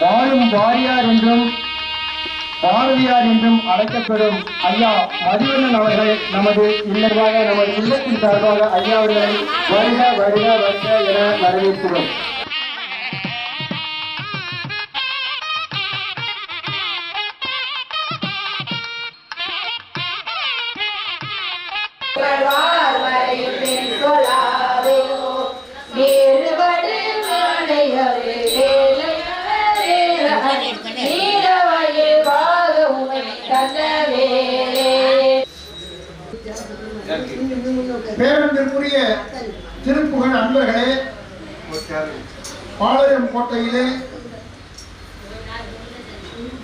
வாழும் வாரியார் என்றும் பாரதியார் என்றும் அழைக்கப்படும் ஐயா மதிவண்ணன் அவர்கள் நமது இல்லமாக நமது இல்லத்தின் சார்பாக ஐயா அவர்களை வருக வருக வருக என வரவேற்கிறோம். பேரன்பிற்குரிய திருப்புகழ் அன்பர்களே பாளையம் கோட்டையிலே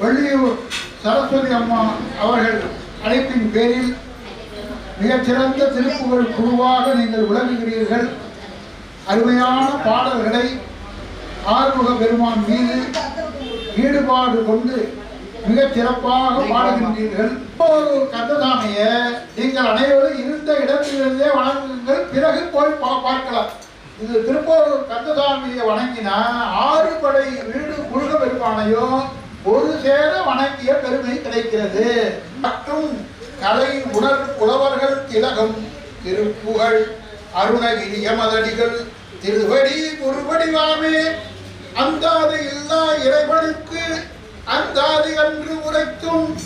வெள்ளியூர் சரஸ்வதி அம்மா அவர்கள் அழைப்பின் பேரில் மிகச்சிறந்த திருப்புகழ் குழுவாக நீங்கள் விளங்குகிறீர்கள். அருமையான பாடல்களை ஆறுமுக பெருமான் மீது ஈடுபாடு கொண்டு மிகச் சிறப்பாக பாடுகின்றீர்கள். ஒரு நீங்கள் அனைவரும் இருந்த இடத்திலிருந்தே வணங்குங்கள் பிறகு போய் பா- பார்க்கலாம். இது திருப்பூர் கந்தசாமியை வணங்கினா ஆறு படை வீடு முருக பெருமானையும் ஒரு சேர வணங்கிய பெருமை கிடைக்கிறது. மற்றும் கலை உணர் புலவர்கள் திலகம் திருப்புகழ் அருணகிரி யமதடிகள் திருவடி குருவடிவாமே. அந்தாது இல்லா இறைவனுக்கு அந்தாது அன்று உரைத்தும்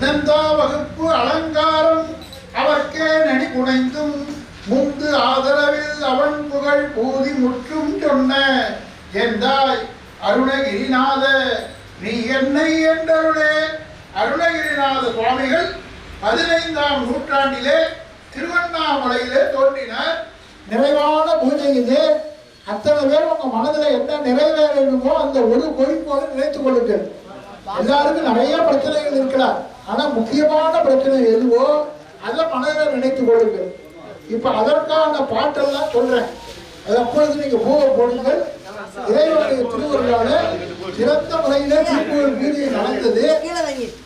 நந்தா வகுப்பு அலங்காரம். அவர்க்கே நடி புனைந்தும் முந்து ஆதரவில் அவன் புகழ் பூதி முற்றும் சொன்ன என்றாய் அருணகிரிநாத நீ என்னை என்றருளே? அருணகிரிநாத சுவாமிகள் பதினைந்தாம் நூற்றாண்டிலே திருவண்ணாமலையிலே தோன்றினார். நிறைவான பூஜை இது. அத்தனை பேர் உங்க மனதுல என்ன நிறைவேறணுமோ அந்த ஒரு குறிப்போடு நினைத்துக் கொள்ளுங்கள். எல்லாருக்கும் நிறைய பிரச்சனைகள் இருக்கலாம். ஆனா முக்கியமான பிரச்சனை எதுவோ அதை மனதில் நினைத்துக் கொள்ளுங்கள். இப்ப அதற்கான பாட்டெல்லாம் சொல்றேன். அது அப்பொழுது நீங்க பூவை போடுங்கள். இறைவனுடைய திருவுருளால சிறந்த முறையில திருப்பூர் வீதியை நடந்தது.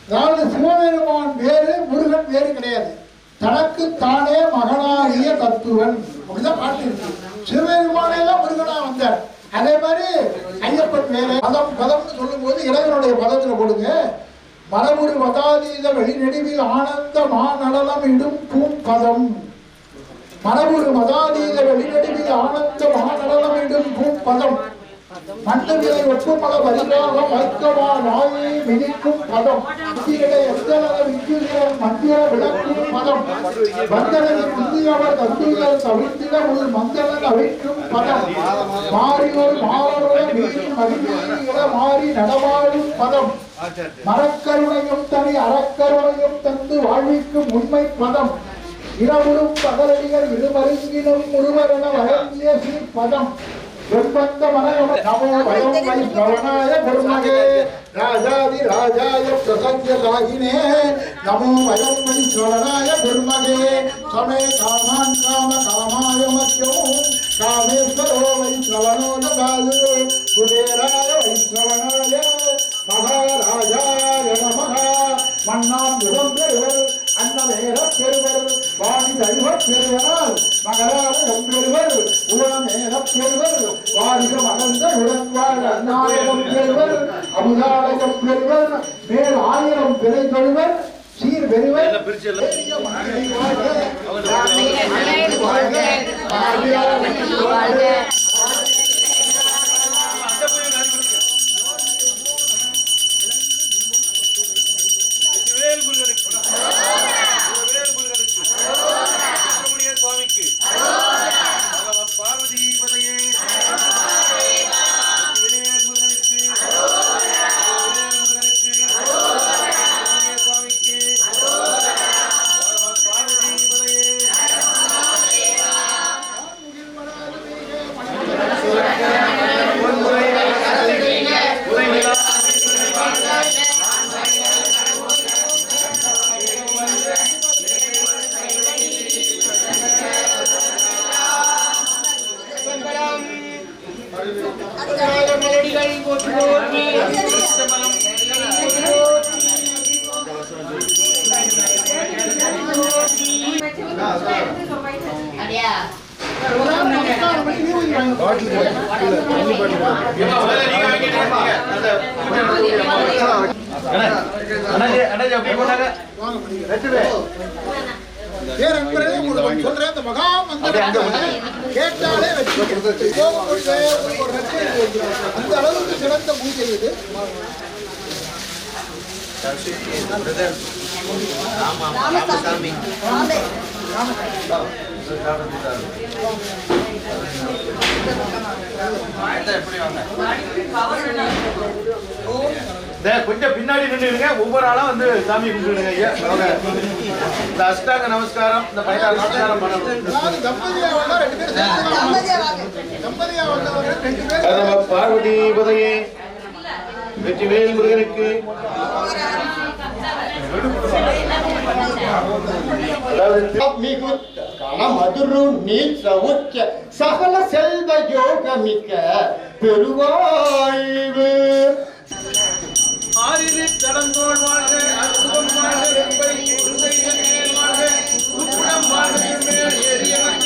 அதாவது சிவபெருமான் வேறு முருகன் வேறு கிடையாது. தனக்கு தானே மகனாகிய தத்துவன். அப்படிதான் பாட்டு இருக்கு. சிவபெருமானே தான் முருகனா வந்தார். அதே மாதிரி ஐயப்பன் மேலே பதம் பதம்னு சொல்லும்போது இறைவனுடைய பதத்துல கொடுங்க மரபுரு மதாதீத வெளிநெடுவில் ஆனந்த மாநடலம் இடும் பூம் பதம் மரபுரு மதாதீத வெளிநடுவில் ஆனந்த மகாநடனம் என்றும் பூப்பதம். பதம் மன்னவிலை ஒப்புமல வரிவாக நாயை மிதிக்கும் பதம். இந்தியிலே எத்தனத விஞ்சுகிறம் மந்திர விளக்கும் பதம். வந்தனது முந்தியவர் தந்துயர் தவிர்த்திட ஒரு மந்தனன் அழிக்கும் பதம். மாறியோர் மாறோட மீறி மகிழ்ச்சியில மாறி நடவாழும் பதம். மரக்கருணையும் தனி அறக்கருணையும் தந்து வாழ்விக்கும் உண்மை பதம். இரவுறும் பகலடிகள் இருமருங்கினும் முழுவரென வழங்கிய பதம் வெண்பந்த மனகம நமோ வயம் வை ஸ்ரவணாய குருமகே ராஜாதி ராஜாய பிரசஞ்சதாகினே நமோ வயம் வை ஸ்ரவணாய குருமகே சமே காமான் காம காமாய மத்யம் காமேஸ்வரோ வை ஸ்ரவணோ நகாது குபேராய வை ஸ்ரவணாய மகாராஜாய நமக மன்னாம் பெறுவர் அன்னமேற பெறுவர் வாணி தழுவ பெறுவனால் மகராஜம் பெறுவர் உலமேற பெறுவர் வாரிக மகந்த உடன்வாழ் அந்நாயகம் பெறுவர் அமுதாலயம் பெறுவர் மேல் ஆயிரம் பிறை பெறுவர் சீர் வாழ்க, வாழ்க, பாரியாரை வாழ்க. மலடிகள் போற்றி அப்படியா அண்ணா அண்ணா எப்படி போனாங்க அப்படியே போட்டாங்க. பேர் அன்பரே உங்களுக்கு சொல்றேன் இந்த மகா மந்திரத்தை கேட்டாலே அந்த அளவுக்கு சிறந்த பூஜை இது. டேய், கொஞ்சம் பின்னாடி நின்றுடுங்க ஒவ்வொரு ஆளா வந்து சாமி கும்பிடுங்க ஐயா. இந்த அஷ்டாங்க நமஸ்காரம் இந்த பதினாறு நமஸ்காரம் பண்ணணும். பார்வதி பதையே. வெற்றிவேல் முருகனுக்கு. கணமதுரு நீல் சவுச்ச சகல செல்வ யோகமிக்க பெருவாழ்வு. ஆறில் கடந்தோன் வாழ்க அற்புதம் வாழ்க வெப்பை உருசை வாழ்க மேல் எரியவன்